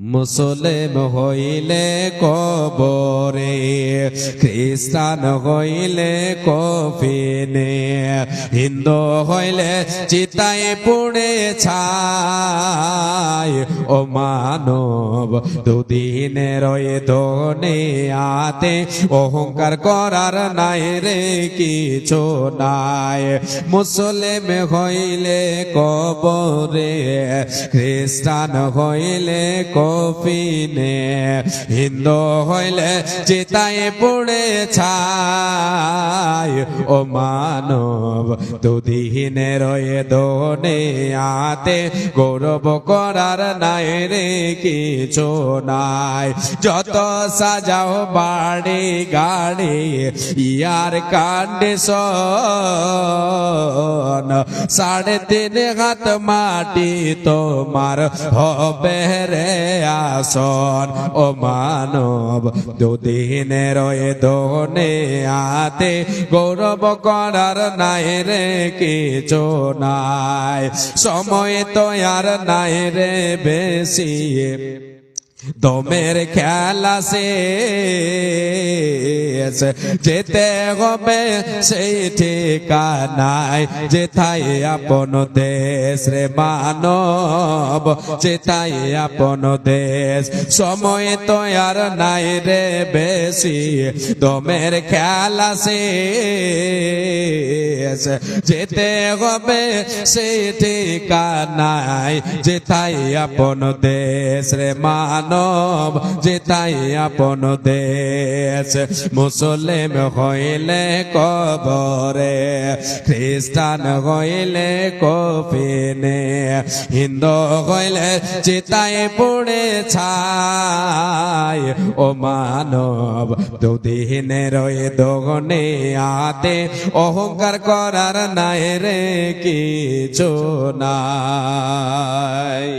মুসলিম হইলে কবরে, খ্রিস্টান হইলে কফিনে, হিন্দু হইলে চিতায় পুড়ে ছাই। ও মানব, দুদিনে রয়ে দনে আতে অহংকার করার নাই রে, কিছু নাই। মুসলিম হইলে কবরে, খ্রিস্টান হইলে কফিনে হিন্দু হইলে চিতায় পড়ে ছাই ও মানব, দুদিনে রয়ে দনে আতে গৌরব করার নাই রে কিছু নাই। যত সাজাও বাড়ি গাড়ি, ইয়ার কাণ্ডে সন সাড়ে তিন হাত মাটি তোমার হবে রে। আসন। ও মানব দুদিন রয়ে দোনে আতে গৌরব করার নাই রে কিছু নাই। সময় তো আর নাই রে বেশি। দমের খেলা শেষ যেতে হবে সেই ঠিকানায়, যেথায় আপন দেশ রে মানব, যেথায় আপন দেশ। সময় তো আর নাই রে বেশি, দমের খেলা শেষ যেতে হবে সেই ঠিকানায়, যেথায় আপন দেশ রে মানব, যেথায় আপন দেশ। মুসলিম হইলে কবরে, খ্রিস্টান হইলে কফিনে, হিন্দু হইলে চিতায় পড়ে ছাই ও মানব, দুদিনে রয়ে দোগনে আতে, অহংকার করার নাই রে কিছু নাই।